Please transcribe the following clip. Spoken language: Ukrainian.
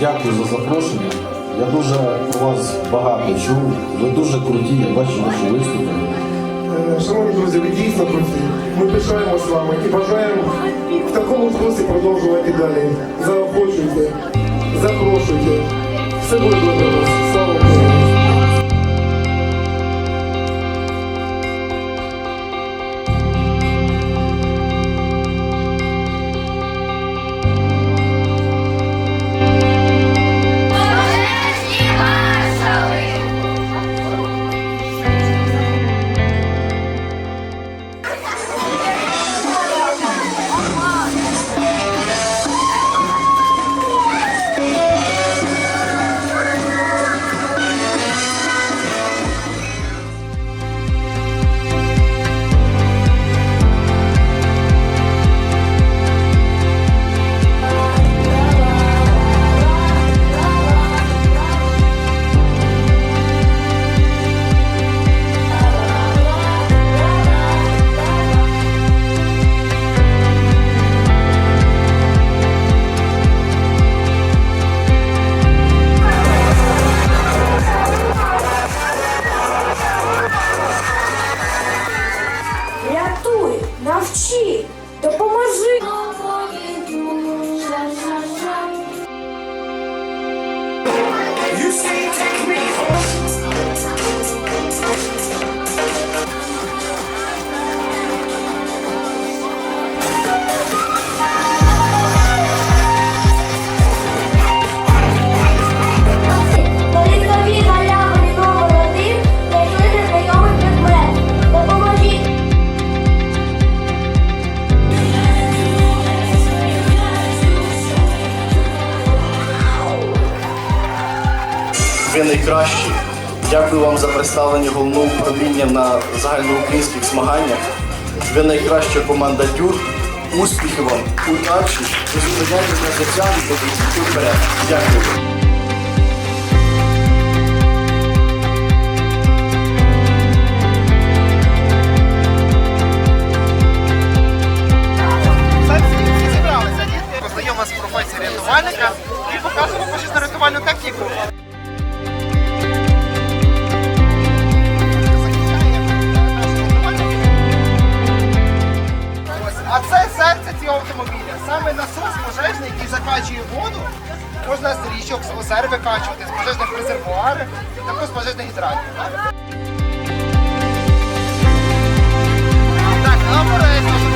Дякую за запрошення. Я дуже у вас багато чув. Ви дуже круті, я бачу ваші виступи. Е, Шановні друзі, ви дійсно круті. Ми пишаємось вами і бажаємо в такому дусі продовжувати далі. Заохочуйте, запрошуйте. Все буде say, take me home. Ви найкращі. Дякую вам за представлення головного управління на загальноукраїнських змаганнях. Ви найкраща команда Дюр. Успіхів вам, удачі, ви на життя і подивіться вперед. Дякую. Вас з професією рятувальника і покажемо пожежно рятувальну техніку. Закачує воду. Можна з річок, з озер викачувати, з пожежних резервуарів, також з пожежних гідрантів. Так, обережно,